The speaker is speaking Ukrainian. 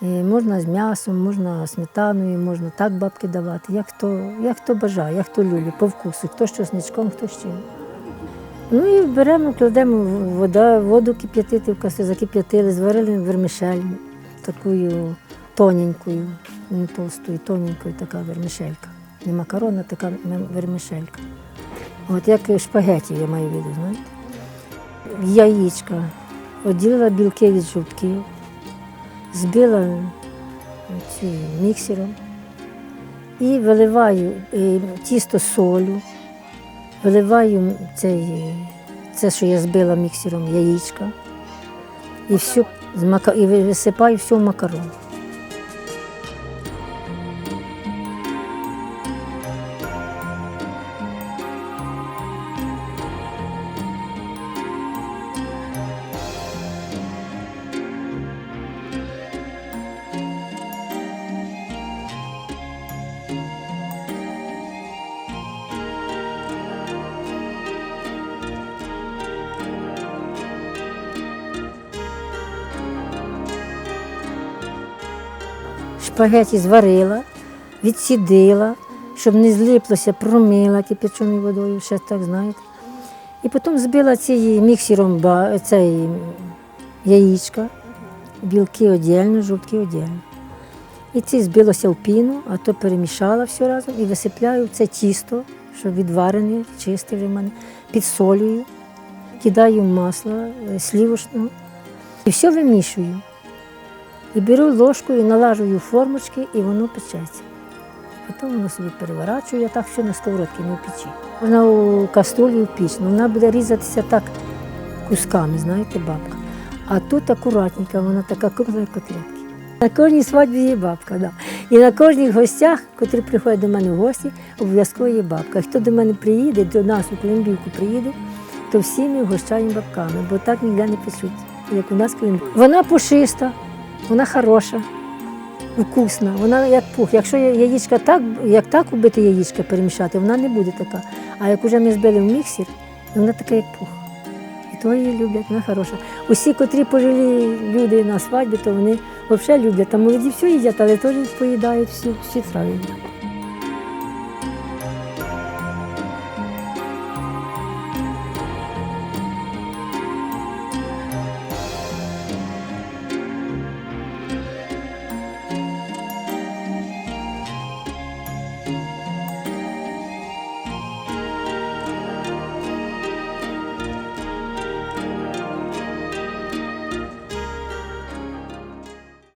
Можна з м'ясом, можна сметаною, можна так бабки давати, як хто, як хто бажає, як хто любить, по вкусу, хто з чесничком, хто з чим. Ну і беремо, кладемо вода, воду кип'ятити в кастрю, закип'ятили, зварили вермішель такою тоненькою, не толстою, тоненькою така вермішелька. Не макарона, така вермішелька. От як шпагеті, я маю в виду, знаєте. Яєчка, відділила білки від жовтків, збила міксером і виливаю е, тісто солю, виливаю цей, це, що я збила міксером, яєчка, і, все, і висипаю все в макарон. Шпагеті зварила, відсідила, щоб не злиплося, промила кипяченою водою, ще так знаєте. І потім збила цією міксером цей яєчка, білки віддільно, жовтки віддільно. І ці збилося в піну, а то перемішала все разом і висипляю це тісто, що відварене, чисте вже в мене, підсолюю, кидаю масло е, слівочного і все вимішую. І беру ложку і налажую формочки, і воно печеться. Потім воно собі переворачую, я так все на сковородці, не печі. Вона у каструлі в піч, ну, вона буде різатися так кусками, знаєте, бабка. А тут акуратненька, вона така кругла, як котлетки. На кожній свадьбі є бабка, да. І на кожних гостях, котрі приходять до мене в гості, обов'язково є бабка. Хто до мене приїде, до нас у Климбівку приїде, то всі ми вгощаємо бабками, бо так ніде не печуть, як у нас в Вона пушиста, вона хороша, вкусна, вона як пух. Якщо яєчка так, як так убити яєчка перемішати, вона не буде така. А як вже ми збили в міксер, вона така, як пух. І то її люблять, вона хороша. Усі, котрі пожилі люди на свадьбі, то вони взагалі люблять. Там молоді все їдять, але теж поїдають всі, всі трави.